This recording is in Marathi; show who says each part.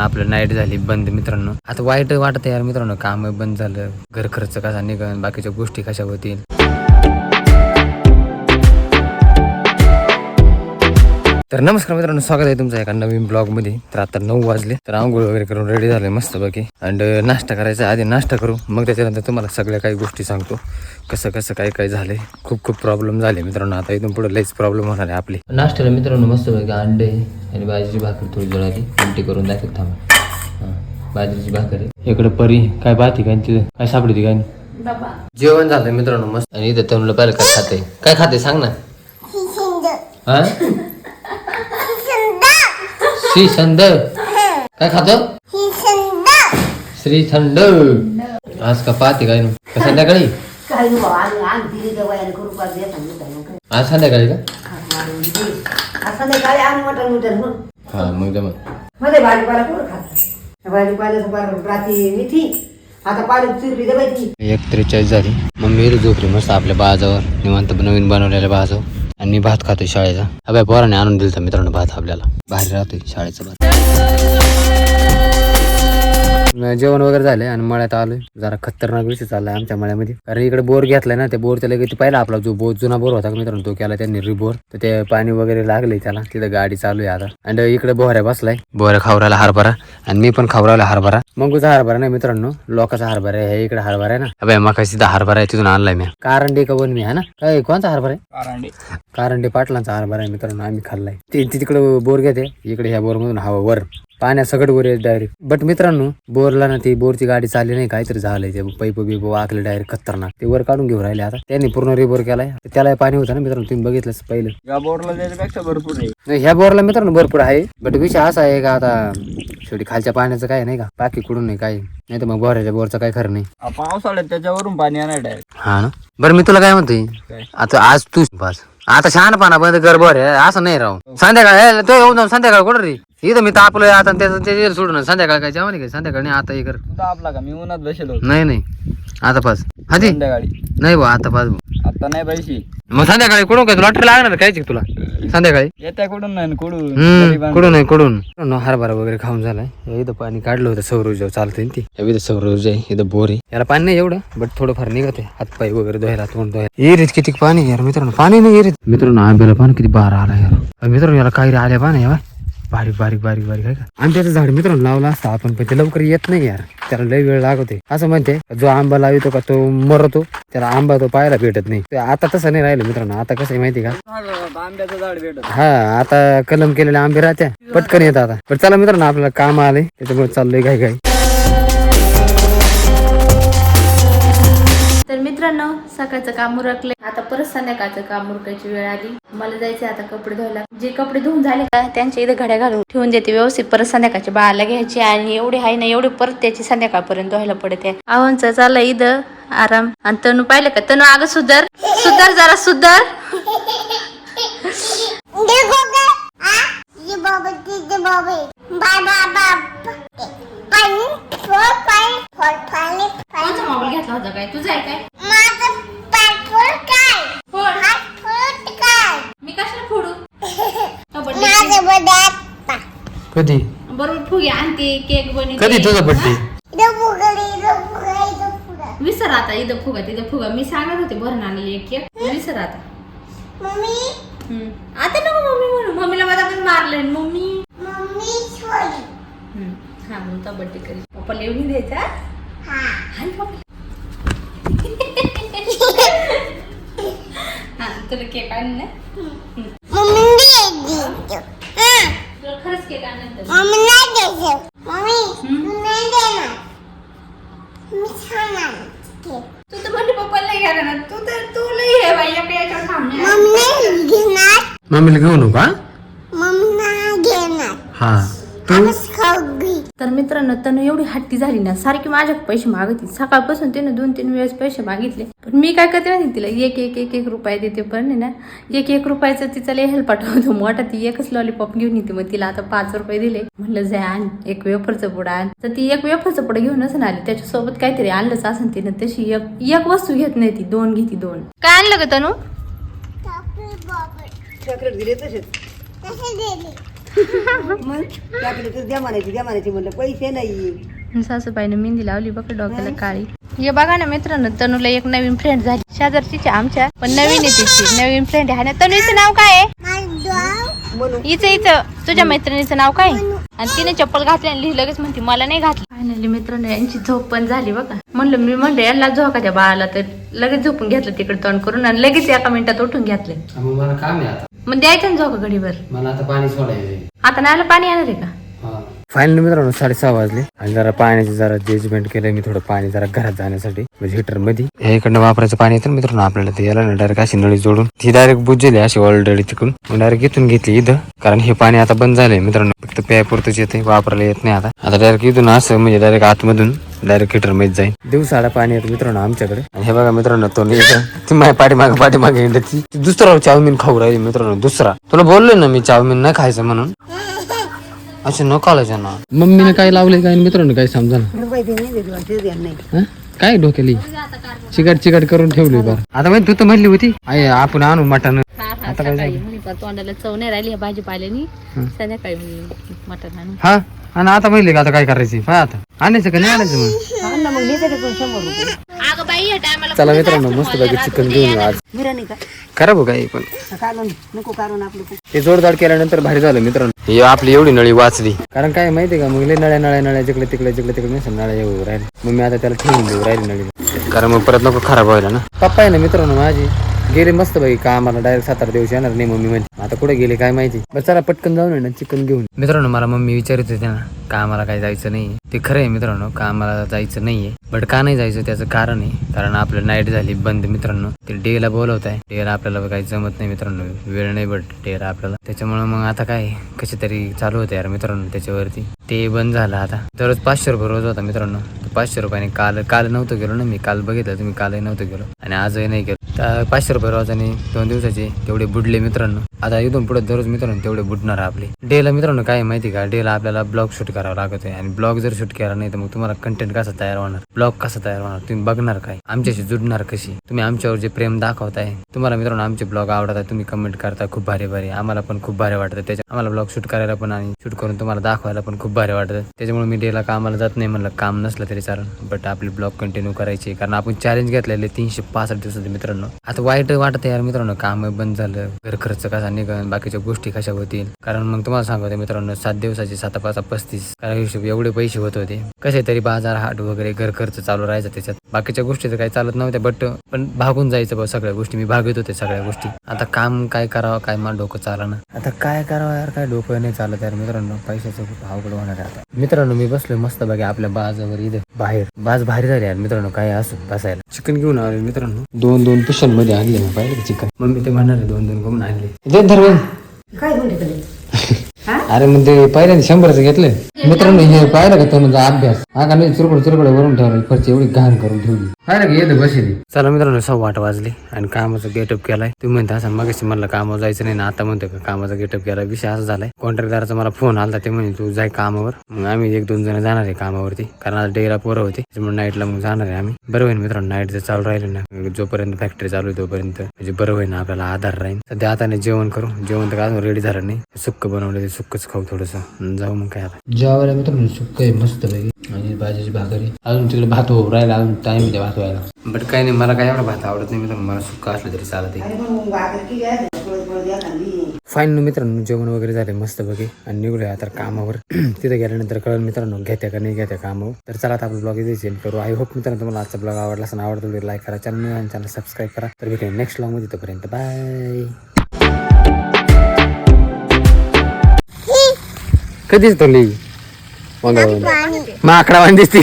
Speaker 1: आपलं नाईट झाली बंद मित्रांनो. आता वाईट वाटत यार मित्रांनो काम बंद झालं घर खर्च कसा निघन बाकीच्या गोष्टी कशा होतील? तर नमस्कार मित्रांनो स्वागत आहे तुमचं एका नवीन ब्लॉगमध्ये तर आता नऊ वाजले तर आंघोळ वगैरे करून रेडी झाले मस्त बाकी अँड नाश्ता करायचा आधी नाश्ता करू. मग त्याच्यानंतर तुम्हाला सगळ्या काही गोष्टी सांगतो. कसं कसं काय काय झालंय. खूप खूप प्रॉब्लेम झाले मित्रांनो. आता इथून पुढे लईच प्रॉब्लेम होणार आहे आपली. नाश्त्याला मित्रांनो मस्त बाकी अंडे आणि भाजीची भाकर थोडी जळाली. आमटी करून दाखवत थांबा. हां बाजरीची भाकर. इकडे परी काय पाहते काय तिथं? काय सापडते काय जेवण झालं मित्रांनो मस्त. आणि इथं तरुणला पाहिलं काय खाते काय खाते सांग ना. हा? श्री थंड काय खातो? श्री थंड आज का पाहते काय? का संध्याकाळी? आज संध्याकाळी का?
Speaker 2: मग.
Speaker 1: हा मग जमा
Speaker 2: मध्ये भाजीपाला कोण खात? भाजीपाल्याचं पार रात्री मिठी आता पाणी चिरली दबायची
Speaker 1: एक त्रेचाळीस झाली. मम्मी इथं झोपली मस्त आपल्या बाजावर निवांत नवीन बनवलेल्या बाजावर आणि भात खातोय शाळेचा. अभ्या पोराने आणून दिलता मित्रांनो भात आपल्याला. बाहेर राहतोय शाळेचा भात. जेवण वगैरे झालंय आणि मळ्यात आलोय. जरा खतरनाक विषय चाललाय आमच्या मळ्यामध्ये. कारण इकडे बोर घेतलाय ना त्या बोरच्या लगेच पाहिला आपला जो बोर जुना बोर होता का मित्रांनो तो केला त्यांनी रिबोर. तर ते पाणी वगैरे लागले त्याला. तिथं गाडी चालू आहे आता. आणि इकडे बोहऱ्या बसलाय. बोहऱ्या खावरायला हरभरा. आणि मी पण खावरायला हरभरा. मंगूचा हरभरा नाही मित्रांनो लोकांचा हरभरा आहे. हे इकडे हरभरा आहे ना. अबे मका सीधा हरभरा आहे तिथून आणलाय मी कारंडी का वन मी हा ना? काय कोणता हरभरा आहे? कारंडी. पाटलांचा हरभरा आहे मित्रांनो आम्ही खाल्लाय. ते ते तिकडे बोर घेते. इकडे ह्या बोर मधून हवा वर. पाण्या सगळं वर येत डायरेक्ट बट मित्रांनो बोरला ना ती बोरची गाडी चालली नाही काहीतरी झालंय ते पैप बिप वाकले डायरेक्ट खतरनाक. ते वर काढून घेऊन राहिले आता. त्यांनी पूर्ण रिबोर केलाय. त्याला पाणी होतं ना मित्रांनो तुम्ही बघितलंच पहिलं.
Speaker 3: या भरपूर
Speaker 1: नाही, ह्या बोरला मित्रांनो भरपूर आहे. बट विषय असा आहे का आता शेवटी खालच्या पाण्याचं काय नाही का? बाकी कुठून नाही काय नाही तर मग बोऱ्याच्या बोरचं काय खरं नाही.
Speaker 3: पावसाळ्यात त्याच्यावरून पाणी येणार डायरेक्ट
Speaker 1: हा ना? बरं मी तुला काय म्हणतोय? आता आज तू बस. आता शहाणपणा बंद कर बरं. असं नाही राहू संध्याकाळ तो येऊन जाऊन संध्याकाळ कुठं रे? इथं मी तापलोय आता त्याचं ते सोडून संध्याकाळ काय जेवण काय संध्याकाळ नाही आता हे कर.
Speaker 3: तू तर आपला का? मी उन्हात बसेल होतो.
Speaker 1: नाही नाही. आता पास हाजी
Speaker 3: संध्याकाळी.
Speaker 1: नाही बा आता पास
Speaker 3: आता नाही पैसे
Speaker 1: मग संध्याकाळी कुठून काय? लॉटरी लागणार काय तुला? संध्याकाळी?
Speaker 3: येत्या कुठून नाही कुठून?
Speaker 1: हम्म
Speaker 3: गरिबांना.
Speaker 1: कुठून आहे कुठून? न हरभरा वगैरे खाऊन झालाय. हे इथं पाणी काढलं होतं सौरऊर्जा चालतंय ना ती. हे इथं सौरऊर्जा आहे इथं बोर आहे. याला पाणी नाही एवढं बट थोडंफार निघत आहे हातपाय वगैरे धुवायला तोंड धुवायला. एरीत किती पाणी आहे यार मित्रांनो? पाणी नाही एरीत मित्रांनो आंब्याला पाणी किती बारा आला यार. अरे मित्रांनो याला काही आल्या पाणी आहे बारीक बारीक बारीक बारीक आहे का? आंब्याचं झाड मित्रांनो लावला असता आपण पण ते लवकर येत नाही यार. त्याला लय वेळ लागते. असं म्हणते जो आंबा लावितो का तो मरतो त्याला आंबा तो पाहायला भेटत नाही. ते आता तसं नाही राहिलं मित्रांनो. आता कसं आहे माहिती का?
Speaker 3: हा, आता आंब्याचं झाड भेटत.
Speaker 1: हा आता कलम केलेले आंबे राहत्या. पटकन येतात आता. पण चला मित्रांनो आपल्याला काम आले त्याच्यामुळे चाललंय काय काय
Speaker 4: तर मित्रांनो सकाळचं काम उरकले आता परत संध्याकाळचं काम उरकायची वेळ आली. मला जायचं आता कपडे धुवायला. जे कपडे धुवून झाले का त्यांच्या इथे घड्या घालून ठेवून देते व्यवस्थित. परत संध्याकाळच्या बाळाला घ्यायची आणि एवढे आहे ना एवढे परत त्याची संध्याकाळपर्यंत धुवायला पडते. आव्हानचा चाललं इथं आराम. आणि तनू पाहिलं का? तनू अगं सुधर. सुधर जरा सुधर. बाबा होता काय? तुझा आहे काय? फोड. मी कशाला फोडू? हो.
Speaker 1: कधी?
Speaker 4: बरोबर फुगे आणते केक बनवते.
Speaker 1: कधी तुझा बड्डे
Speaker 4: विसर आता इथं फुगा तिथं फुगा. मी सांगत होते भरून आणले एक. केक विसर आता. हम्म. आता नको मम्मी म्हणू. मम्मीला मला पण मारलंय. मम्मी? हम्म. हा बोलता बड्डे करी पप्पाला येऊन द्यायचा पप्पा हा तुला केक आण ना तुला खरंच केक आणलं तू तर म्हणजे पप्पाला नाही घ्यायला ना तू तर तू लई हे बाई आपल्या याच्यावर थांबणार
Speaker 1: मम्मीला घेऊ नका हा? तू?
Speaker 4: तर मित्रांनो तनु एवढी हट्टी झाली ना सारखी माझ्या पैसे मागती सकाळपासून तिने दोन तीन वेळेस पैसे मागितले. पण मी काय करते माहिती तिला? एक एक एक एक रुपये देते पण ना. एक एक रुपयाचं तिचा लय हेल्प पाठवतो मोठा ती एकच लॉलीपॉप घेऊन येते. मग तिला आता पाच रुपये दिले. म्हणलं जा आण एक वेफरचं पुढं आण. तर ती एक वेफरचं पुढं घेऊनच ना आली. त्याच्यासोबत काहीतरी आणलंच असं तिनं तशी एक एक वस्तू घेत नाही ती. दोन घेती दोन. काय आणलं ग तनु?
Speaker 2: चॉकलेट दिले तसेच. मग त्याकडे तर द्या म्हणायची द्या म्हणायची म्हणलं पैसे नाही.
Speaker 4: सासूबाईने मेहंदी लावली बघ डोक्याला काळी. हे बघा ना मित्रांनो तनूला एक नवीन फ्रेंड झाली. शेजारचीच आमच्या पण नवीन आहे तिची. नवीन फ्रेंड आहे. ना तनूचं नाव काय आहे? हिचं हिचं. तुझ्या मैत्रिणीचं नाव काय? आणि तिने चप्पल घातली आणि लिहि लगेच म्हणते मला नाही घातली. फायनली मित्रांनो यांची झोप पण झाली बघा. म्हणलं मी म्हणलं यांना झोकाच्या बाळाला तर लगेच झोपून घेतलं तिकडे तोंड करून आणि लगेच एका मिनिटात उठून घेतले.
Speaker 1: मग मला काम आहे आता.
Speaker 4: मग द्यायचं ना झोका घडीवर.
Speaker 1: मला आता पाणी सोडायचं
Speaker 4: आता नाही पाणी येणार आहे का?
Speaker 1: फायनली मित्रांनो साडेसहा वाजले. आणि जरा पाण्याचे जरा जजमेंट केलंय मी थोडं पाणी जरा घरात जाण्यासाठी. म्हणजे हिटरमध्ये या इकडनं वापरायचं पाणी येतं मित्रांनो आपल्याला ते याला डायरेक्ट अशी नळी जोडून. ती डायरेक्ट बुजली अशी ऑलरेडी तिकडून. डायरेक्ट इथून घेतली इथं. कारण हे पाणी आता बंद झालंय मित्रांनो. फक्त प्यापुरतच येते वापरायला येत नाही आता. आता डायरेक्ट इथून असं म्हणजे डायरेक्ट आतमधून डायरेक्ट हिटरमध्ये जाईल दिवसाला पाणी येतं मित्रांनो आमच्याकडे. आणि हे बघा मित्रांनो तो. ती माझ्या पाठीमागे पाठीमागे ती दुसरा चाऊमिन खाऊ राहिली मित्रांनो दुसरा. तुला बोललोय ना मी चाऊमिन नाही खायचं म्हणून. अच्छा न कॉलेज ना. मम्मीने काय लावले काय? मित्रांनो काय समजा
Speaker 2: नाही
Speaker 1: काय डोक्याली? चिकट चिकट करून ठेवली बरं. आता माहिती तू तर म्हणली होती. आई आपण आणू मटण. आता काय
Speaker 4: तोंडाला चव नाही राहिली भाजीपाल्यानी. संध्याकाळी मी मटण आणून
Speaker 1: हा? आणि आता म्हणली का आता काय करायची? पाय आता. आणायचं का नाही आणायचं मग?
Speaker 2: हा ना मग मी तरी पण शंभर रुपये
Speaker 4: अगं बाई या टायमाला
Speaker 1: चला मित्रांनो मस्त पैकी चिकन घेऊन आज.
Speaker 2: बिर्याणी का?
Speaker 1: करा बघ काही पण.
Speaker 2: नको कारण आपलं
Speaker 1: ते जोरदार केल्यानंतर भारी झालं मित्रांनो. हे आपली एवढी नळी वाचली. कारण काय माहितीये का मग लय नळ्या नळ्या नळ्या जिकडे तिकडे जिकडे तिकडे नसेल नळ्या येऊ राहिले मग मी आता त्याला ठेवून देऊ राहिली नळी. कारण मग परत नको खराब व्हायला ना. पप्पा आहे ना मित्रांनो माझी? गेले मस्त भाई का आम्हाला डायरेक्ट सात आठ दिवस येणार नाही मम्मी म्हणजे आता कुठे गेले काय माहिती? बरं चला पटकन जाऊन आहे ना चिकन घेऊन. मित्रांनो मला मम्मी विचारित होते ना कामाला काही जायचं नाही ते खरं आहे मित्रांनो कामाला जायचं नाहीये. बट का नाही जायचं त्याचं कारण आहे. कारण आपलं नाईट झाली बंद मित्रांनो. ते डेला बोलवत आहे डेला आपल्याला काही जमत नाही मित्रांनो. वेळ नाही बट डेला आपल्याला. त्याच्यामुळे मग आता काय? कसे तरी चालू होते यार मित्रांनो त्याच्यावरती. ते बंद झालं आता. दररोज पाचशे रुपये रोज होता मित्रांनो. पाचशे रुपयाने काल काल नव्हतं गेलो ना मी. काल बघितलं तुम्ही कालही नव्हतं गेलो. आणि आजही नाही गेलो. तर पाचशे रुपये रोज आणि दोन दिवसाचे तेवढे बुडले मित्रांनो. आता इथून पुढे दररोज मित्रांनो तेवढे बुडणार आपले. डेला मित्रांनो काय माहिती का? डेला आपल्याला ब्लॉग शूट करावं लागत आहे. आणि ब्लॉग जर शूट केला नाही तर मग तुम्हाला कंटेंट कसा तयार होणार? ब्लॉग कसा तयार होणार? तुम्ही बघणार काय? आमच्याशी जुडणार कशी? तुम्ही आमच्यावर जे प्रेम दाखवताय तुम्हाला मित्रांनो आमचे ब्लॉग आवडतात तुम्ही कमेंट करता खूप भारी भारी. आम्हाला पण खूप भारी वाटतं. त्याच्या आम्हाला ब्लॉग शूट करायला पण आणि शूट करून तुम्हाला दाखवायला पण खूप भारी वाटतं. त्याच्यामुळे मी डेला कामाला जात नाही म्हणलं काम नसलं तरी चालेल. बट आपले ब्लॉग कंटिन्यू करायचे कारण आपण चॅलेंज घेतलेले तीनशे पासष्ट दिवसाचे मित्रांनो. आता वाईट वाटतं यार मित्रांनो काम बंद झालं घर खर्च कसा निघन बाकीच्या गोष्टी कशा होतील? कारण मग तुम्हाला सांगतो मित्रांनो सात दिवसाचे सात पाच पस्तीस काय हिशोब एवढे पैसे होत होते. कसे तरी बाजार हाट वगैरे घर खर्च चालू राहायचा त्याच्यात. बाकीच्या गोष्टी तर काही चालत नव्हत्या बट पण भागून जायचं बा सगळ्या गोष्टी. मी भागत होते सगळ्या गोष्टी. आता काम काय करावं काय मा डोकं चाला ना आता काय करावं यार काय डोकं नाही चालत यार मित्रांनो. पैशाचं खूप अवघड होणार आहे आता. मित्रांनो मी बसलोय मस्त बघा आपल्या बाजावर इथं. बाहेर. बाज भारी झाली यार मित्रांनो काय असं बसायला. चिकन घेऊन आलो मित्रांनो. दोन दोन पिशनमध्ये आणले मी पाहिजे चिकन. मम्मी ते म्हणणार दोन दोन करून आणले
Speaker 2: काय
Speaker 1: अरे मग ते पहिल्यांदा शंभरचं घेतलं. मित्रांनो हे पाहिलं का तनुचा अभ्यास. हा मी नाही? चुरकड चुरकड वरून ठेवलं फरची एवढी घाण करून ठेवली. येतं बसली. चला मित्रांनो सव्वा आठ वाजले आणि कामाचा गेटअप केलाय. तुम्ही म्हणता असं मग म्हणलं कामावर जायचं नाही ना आता म्हणतो का कामाचा गेटअप केला विषय असा झालाय. कॉन्ट्रॅक्टदाराचा मला फोन आला ते म्हणे तू जाय कामावर. मग आम्ही एक दोन जण जाणार आहे कामावरती कारण आता डेला पोरं होते त्याच्यामुळे नाईटला मग जाणार आहे आम्ही. बरं होईल मित्रांनो नाईट जर चालू राहिले ना जोपर्यंत फॅक्टरी चालू आहे तोपर्यंत म्हणजे बरं होईल ना आपल्याला आधार राहील. सध्या आता नाही जेवण करू. जेवण तर अजून रेडी झालं नाही. सुक्क बनवलं ते सुक्कच खाऊ थोडस. जाऊ मग काय आता. जेवायला मित्रांनो सुक्क आहे मस्त पैकी. आणि भाजीची भाकरी. अजून तिकडे भात हो राहिला अजून टाइम आहे त्या भात व्हायला. बट काही नाही मला काय एवढा भात आवडत नाही मित्रांनो मला सुक्का असलं तरी चालत फाईन मित्रांनो जेवण वगैरे झाले मस्त बघे. आणि निघलोय आता कामावर. तिथे गेल्यानंतर कळलं मित्रांनो घेत्या का नाही घेत्या कामावर. तर चला आता आपला ब्लॉग इथे सेंड करू. आय होप मित्रांनो तुम्हाला आजचा ब्लॉग आवडला असं आवडतो तर लाईक करा चॅनल आणि चॅनल सबस्क्राईब करा. तर भेटूया नेक्स्ट ब्लॉगमध्ये तोपर्यंत बाय कधीच तो ली मग माकडा दिसते